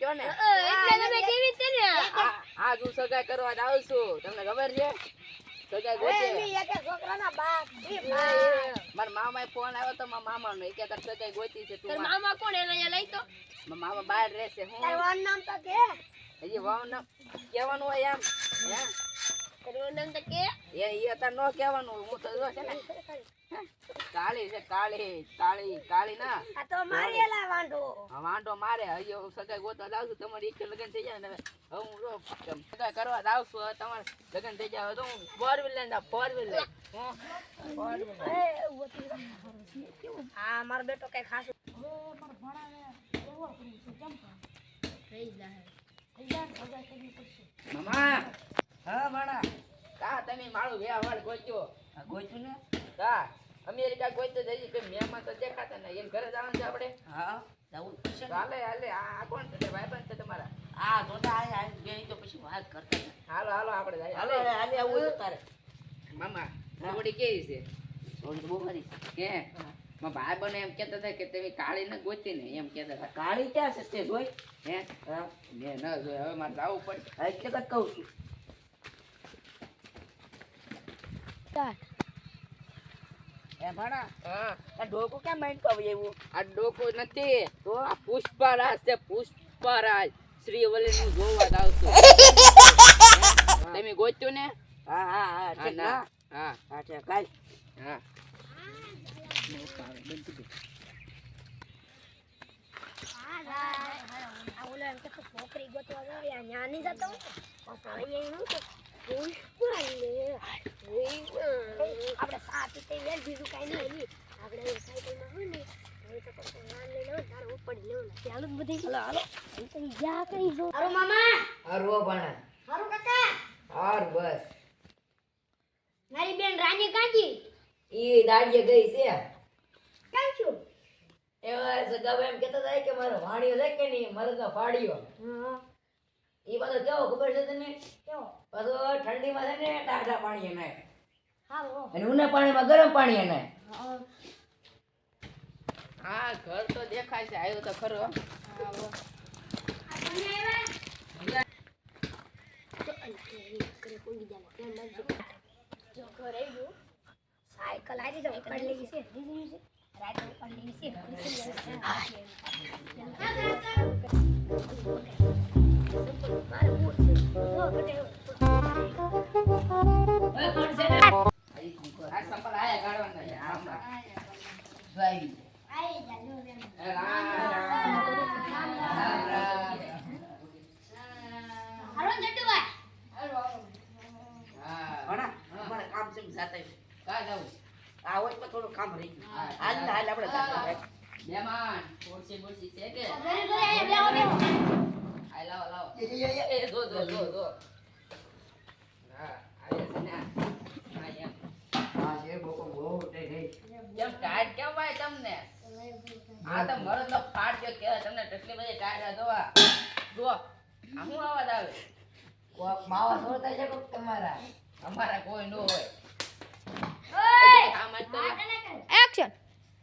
કહો ને? એટલે તમે કેવી રીતે ને આજ હું સગાઈ કરવા આવું છું. તમને ખબર છે? સગાઈ ગોતે. છોકરાના બાપ. મારા મામાએ ફોન આવ્યો તો મારા મામાનો. એ કે તાર સગાઈ ગોતી છે તું મામા કોણ એને અહીંયા લઈ તો? મામા બહાર રહેશે હું. તારું નામ તો કે? હજી વાવ નામ કહેવાનું હોય એમ. એમ. ન કહેવાનું હું તો જો છે ને કાળી છે કાળી કાળી કાળી ના. આ તો મારી વાંઢો. આ વાંઢો મારે. હજી હું સગાઈ ગોતવા જાઉં છું તમારી એક લગન થઈ જાય ને હવે. હવે હું જો સગાઈ કરવા જાઉં છું તમારે લગન થઈ જાય તો હું ફોર વ્હીલ લઈને ફોર વ્હીલ લઈ હું મારો બેટો કઈ ખાસ મામા! હા માણા. કા તમે મારું વ્યવહાર ગોત્યો ગોત્યું ને? કા અમેરિકા ગોત્યો જઈએ કોઈ તો દેખાતા ને એમ ઘરે જવાનું છે આપણે? હા જવું પડશે હાલે હાલે આ આ કોણ છે? ભાઈબંધ છે તમારા? આ જોતા આય આય બે તો પછી વાત કરતા હાલો હાલો આપણે જઈએ. હાલો હાલે. હાલે આવું તો તારે. મામા થોડી કેવી છે? થોડી તો બહુ ખરી. કે ભાઈ બને એમ કહેતા હતા કે તમે કાળી ન ગોતી ને એમ કહેતા હતા. કાળી ક્યાં છે તે જોઈ? હે. મેં ન જોઈ હવે મારે જવું પડશે. હા, એટલે જ કહું છું. હા. ઢોકું કેમ માઇન્ડ પાવી એવું? આ ડોકો નથી. તો? આ પુષ્પરાજ છે પુષ્પરાજ. શ્રી વલ્લીનું જોવા આવશું તમે ગોત્યું ને? હા હા હા હા ઠીક ના ના. હા. હા. ઠીક કાલ હા. આ ઓલો એમ કે તું છોકરી ગોતવા નહીં જતો મારું બેન રાની કાંજી એ દાડીએ ગઈ છે કાં છું એવા સગાવે એમ કહેતા થાય કે મારો વાણિયો છે કે નહીં? મારે તો ફાડ્યો. હા ઈ પાછો કેવો ખબર છે તને? કેવો? પાછો ઠંડીમાં છે ને ટાઢા પાણી નાય. હા. અને ઉના પાણીમાં ગરમ પાણી નાય. હા. ઘર તો દેખાય છે આવ્યો તો ખરો. સાયકલ આવી તો ઉપર લેવી છે રાત ઉપર લેવી છે મારે બૂટ છે જો બટે આ સંપલ આયા ગાળવાના છે આમાં સ્વાઈ આઈ જા લો બેન એ રામ રામ રામ રામ હાલો જટુભાઈ હા ભાણા અમારે કામ છે જાતા કા જાવું આ હોય તો થોડું કામ રહી ગયું. હાલ હાલ આપણે. મહેમાન ખુરશી બુરશી છે કે ઘરે ઘરે આયા બેહો બેહો આ લાવો લાવો એ જો જો જો જો હા આવે છે ને હા એમ હા છે બોકો બહુ થઈ ગઈ કેમ ટાઈટ કેમ ભાઈ તમને આ તો મરો તો ફાટ્યો કે તમને કેટલી બધી ટાઈટ જોવા જો આ શું અવાજ આવે કોક માવા સોતા છે કોક તમારા અમારા કોઈ નો હોય ઓય આમ જ તો એક્શન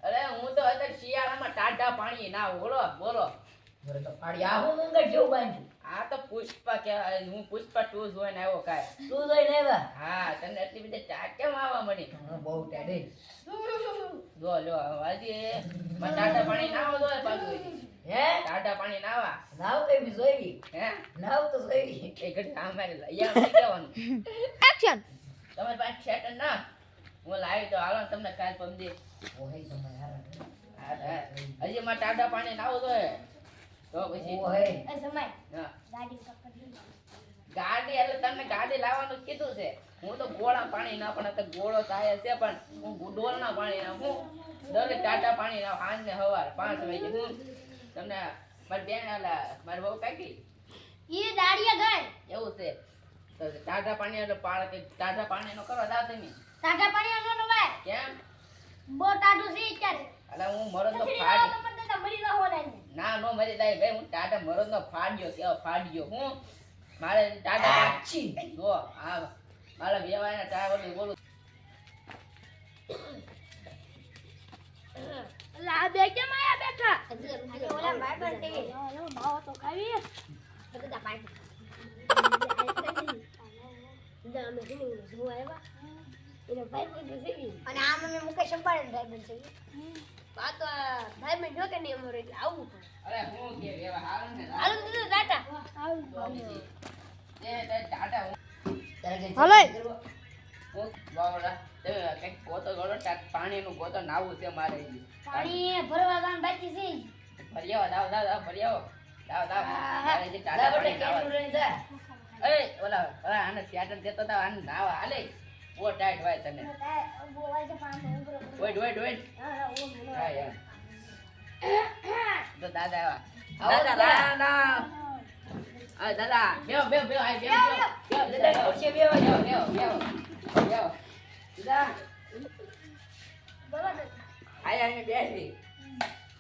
અરે હું તો અત્યારે શિયાળામાં ટાઢા પાણી ના બોલો. બોલો તો પાડી આ હું મંગળ જેવું બાંધ્યું. આ તો પુષ્પા કહેવાય. હું પુષ્પા ટુ જોઈને આવ્યો કાય ટુ જોઈને આવ્યા? હા તને એટલી બધી ટાટ કેમ આવવા મળી? બહુ ટાઢી જો લો હજી ટાઢા પાણી નાવો જો પાછું હે? ટાટા પાણી નાવા નાવ કઈ બી જોઈ હે? નાવ તો જોઈ એ ઘડી અમારે લઈ આવ નહીં કહેવાનું એક્શન તમારી પાસે સેટન ના? હું લાવી તો હાલો ને તમને કાલ પમદી ઓહે તમારે હા, હા. હજી માં ટાટા પાણી નાવો તો તો પછી એ સમય ગાડી ગાડી એટલે તમને ગાડી લાવવાનું કીધું છે. હું તો ગોળા પાણી ના પણ ગોળો થાય છે પણ હું ડોલના પાણી ના હું દરેક ટાટા પાણી ના સાંજ ને સવાર પાંચ વાગે હું તમને મારી બેન એટલે મારી બહુ કાકી ઈ દાડિયા ગઈ. એવું છે. તો ટાટા પાણી એટલે પાળ કે ટાટા પાણી નો કરો દા તમે. ટાટા પાણી નો ભાઈ. કેમ? બો ટાડું છે અત્યારે. એટલે હું મરો તો પણ તે મરી રહો ને. ના નો મરી જાય ભાઈ હું ટાટા મરોજ નો ફાડ્યો કે ફાડ્યો હું મારે ટાટા આછી જો આ મારા વ્યવહારના ટાવર બોલું. એટલે આ બે કે માયા બેઠા? ઓલા ભાઈબંધ ટીવી માવો તો ખાવી બધા પાર્ટી બધા અમે જોવા આવ્યા. એનો ભાઈબંધ છે અને આમ અમે મુકેશ અંબાણી ડ્રાઈવર છે આ તો આ ભાઈબંધ જો કે નહીં અમારો એટલે આવવું પડે અરે હું કે વેવા હાલ ને હાલો દીધું ટાટા. એ તે ટાટા હું. તારે કઈ હલે. બાવડા તમે કંઈક ગોતો ગળો પાણીનું ગોતો નાવું છે મારે પાણી ભરવા ગામ બાકી છે. ભર્યાવો દાવ દાવ દાવ ભર્યાવો દાવ દાવ. મારે જે ટાટા પાણી નાવા કેમ લઈને જા? એ ઓલા ઓલા આને સ્યાટર દેતો તા આને નાવા હાલે. બહુ ટાઈટ હોય તને વેટ વેટ વેટ હા યાર તો દાદા આવ્યા દાદા ના ના આ દાદા બેહો બેહો બેહો આય બેહો બેહો બેહો દાદા, ખુરશીએ બેહો, બેહો બેહો બેહો બેહો દાદા આય આય બેસી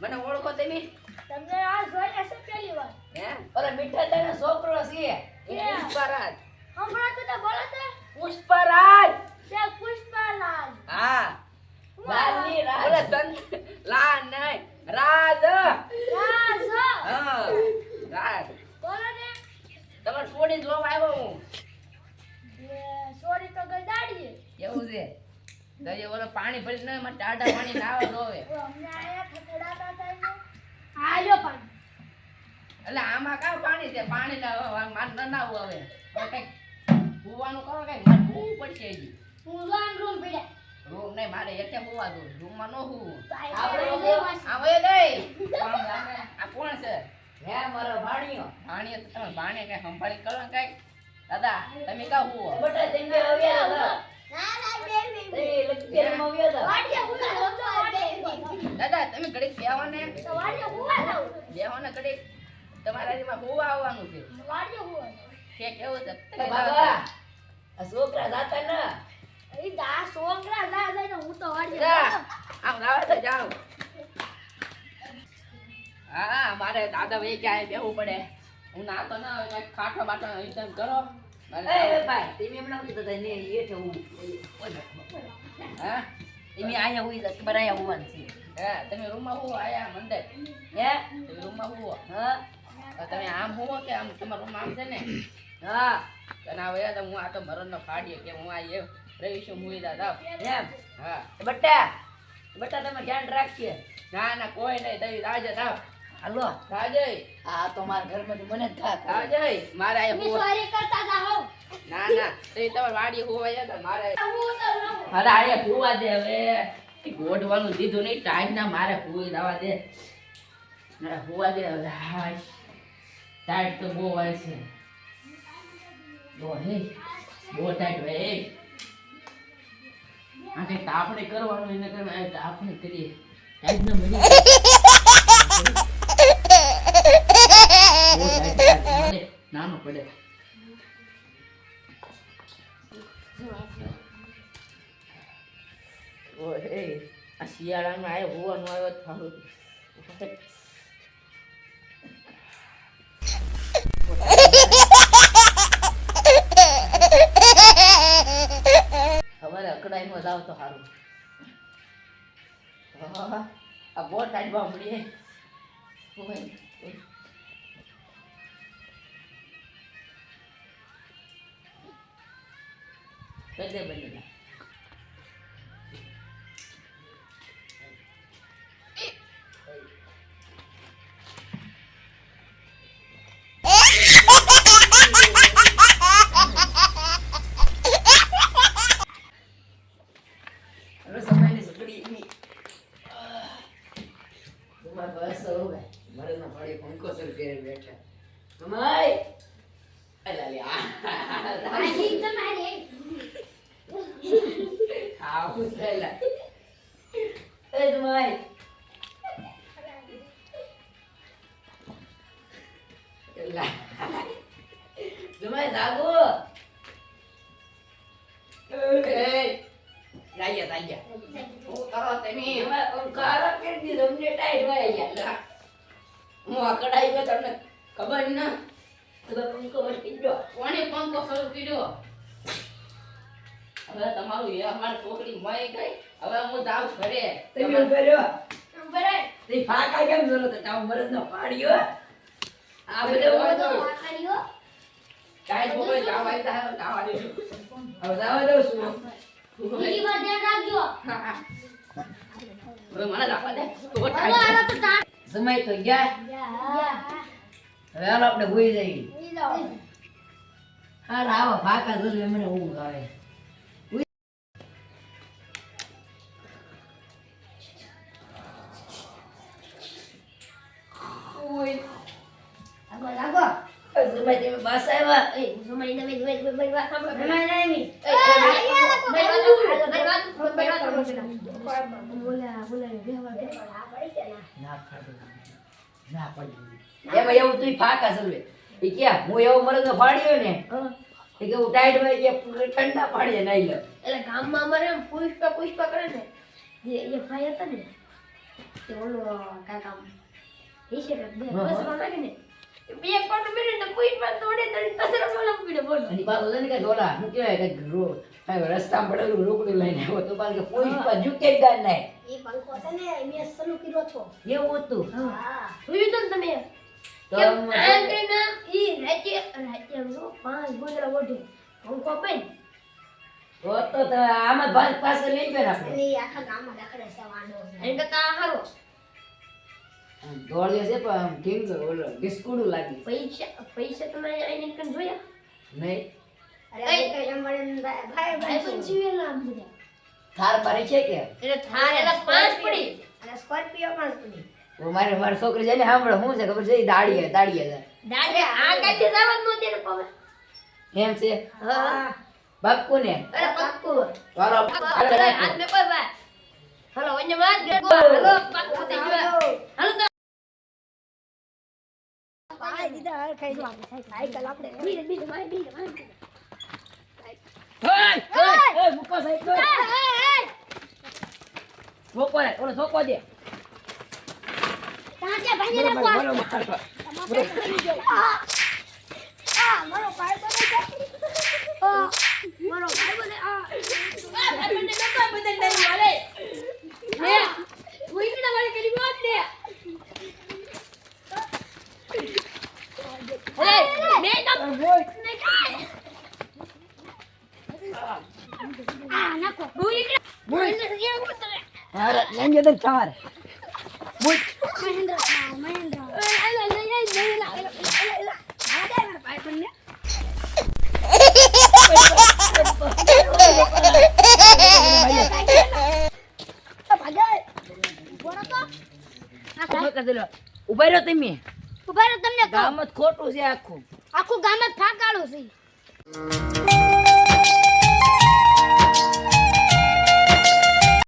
મને ઓળખો તમે તમને આ જોયા છે પહેલી વાર હે ઓલા મીઠા દાણા છોકરો છે એ પુષ્પરાજ હમણાં તો તે બોલો તે પુષ્પરાજ. તે પુષ્પાલાલ હા. લાલની રાજ. ઓલા સંત લા નહીં રાજ. રાજ. હા રાજ. બોલો ને. તમાર છોડી જોવા આવ્યો હું. સોરી તો ગઈ દાડીએ. એવું છે. દઈએ ઓલો પાણી ભરી ને એમાં ટાટા પાણી નાવા દોવે અમને આયા ઠકડાતા થાય ને. પાણી. એટલે આમાં કા પાણી છે? પાણી ના માર ના આવું હવે. હવે કંઈક હુવાનું કરો કે મારે હુવું પડશે હજી. હું લોન રૂમ પીડે રૂમ નહીં મારે એટલે હુવા દો રૂમમાં ન હુવું આપણે આ વયો ગઈ આ કોણ છે? હે મારો ભાણિયો. ભાણિયો તો તમે ભાણે કઈ સંભાળી કરો ને કઈ? દાદા તમે કા હુવો બટા તમે આવ્યા હતા. ના ના બેબી તમે આવ્યા હતા. વાડીએ ઉના હોતો દાદા તમે ઘડીક બેહો ને. બેહો ને ઘડીક. તમારા હુવા આવવાનું છે. કે કેવું છે? બાબા આ છોકરા જાતા ના. એ દા છોકરા જા જાય ને હું તો આમ લાવે તો જાઉં. હા મારે દાદા ભાઈ ક્યાંય બેહવું પડે. હું ના તો ના ખાટો બાટો એકદમ કરો. ભાઈ તમે એમના કીધું ને હેઠે હા તમે આયા હોય તો આયા હોવાનું છે. હા તમે રૂમમાં હોવો આયા મંદિર હે? તમે રૂમમાં હુવો. હા. તમે આમ હોવો કે આમ તમારા રૂમ આમ છે ને? હા તને આ વયા તો હું આ તો મરણનો ફાડીએ કે હું આ એ રહીશું મુઈ દાદા એમ? હા. બટા બટા તમે ધ્યાન રાખીએ ના ના કોઈ નહીં તઈ રાજે જાવ હાલો. રાજે આ તો મારા ઘરમાંથી મને જ થા આવે. રાજે મારે આ ની સોરી કરતા જાઓ હો. ના ના તો એ તમારે વાડી હુવાય તો મારે હું તો રહું. અરે આયે હુવા દે હવે. એ ગોઠવાનું દીધું નહીં ટાઈમ ના મારે હુઈ દાવા દે. મારે હુવા દે હવે. હાય. ટાઈટ તો બહુ હોય છે. બહુ હે, બહુ ટાઈટ હોય એ આ કઈ તાપણે કરવાનું એને કરવાનું આ તાપણે કરીએ. નાનું પડે. આ શિયાળામાં આવ્યો હોવાનું આવ્યો તો આહ, આ બહુ ટાઈટ બામડી ઓય ઓય. કઈ દે બનેલા. હવે એલા જમાઈ જાગો. જાયા જાયા હું કરો તમે કરી દીધો અમને ટાઈટ વાય ગયા હું અકડાઈ ગયો તમને ખબર ના? તો પંખો વટી ગયો. કોણે પંખો શરૂ કર્યો? હવે તમારું એ અમારી છોકરી મય ગઈ. હવે હું જાઉં ઘરે. તમે. તે ફાકા કેમ જોરો તો તાવ મરદ નો પાડ્યો? આ બધું તો. બધું વાખાણીઓ. કાંઈ જાવ આવી તા જાવા દેજો હવે દાવા દઉં છું બીજી વાર ધ્યાન રાખજો. હવે મને જાવા દે. તો હવે તો સમય તો ગયા. હવે આપણે ભૂઈ જઈએ. હા આવો ફાકા જોઈ મને ઊંઘ આવે. એમાં એવું તું ફાકા સલવે એ ક્યાં હું એવો મરદ ફાડ્યો ને એ કે હું ટાઈટ હોય કે ઠંડા પાડીએ નાઈ લો એટલે ગામમાં અમારે એમ પુષ્પા પુષ્પા કરે ને જે એ ભાઈ હતા ને તે ઓલો કાકા એ છે બે કોણ મેળે ને પુષ્પા અને પાછું છે ને કે ઓલા શું કહેવાય કે રસ્તા પડેલું રોકડું લઈને આવ્યો તો પાછું કે કોઈ પર ગાડ નાય એ પંખો છે ને મેં સલુ કર્યો છો એવું હતું? હા. જોયું તો તમે? તો કેમ આમ આ કરીને ઈ રાતે રાતે આમ જો પાંચ ગોદડા ઓઢે પંખો પેન તો તો તો આમાં પાસે લઈ ગયો ને આપણે. એ આખા ગામમાં રખડે છે દોડ્યો પણ આમ કેમ લાગી પૈસા પૈસા તમે આઈને કન જોયા? નહીં. અરે કઈ અમારે ભાઈ ભાઈ પણ જીવેલા આમ બધા. થાર મારે છે કે? એટલે થાર એલા પાંચ પડી. અને સ્કોર્પિયો પણ પડી. મારે મારી છોકરી છે ને સાંભળો શું છે ખબર છે? દાડીએ દાડીએ આ કાચે જવા જ નહોતી ને પવે. એમ છે? હા. બાપુ. ને અરે હાથ પર ભાઈ હલો વન્ય ગે હલો. તો ભાઈ મૂકો રે ઓલો મારો ભાઈ બને છે આ મારો ભાઈ બને આ આ ભાઈ બને નતો બદલ નહીં વાલે લે હું ઇકડા વાળી કરી વાત લે અરે મે તો નહીં ખાય આ નાખો હું ઇકડા બોલ. મહેન્દ્ર એ ઉતરે અરે લેંગે તો ચાર બોલ મહેન્દ્ર મહેન્દ્ર ઊભા રહ્યો તમે. ઊભા રહો તમને ગામ જ ખોટું છે આખું. આખું ગામ જ ફાકાળું છે.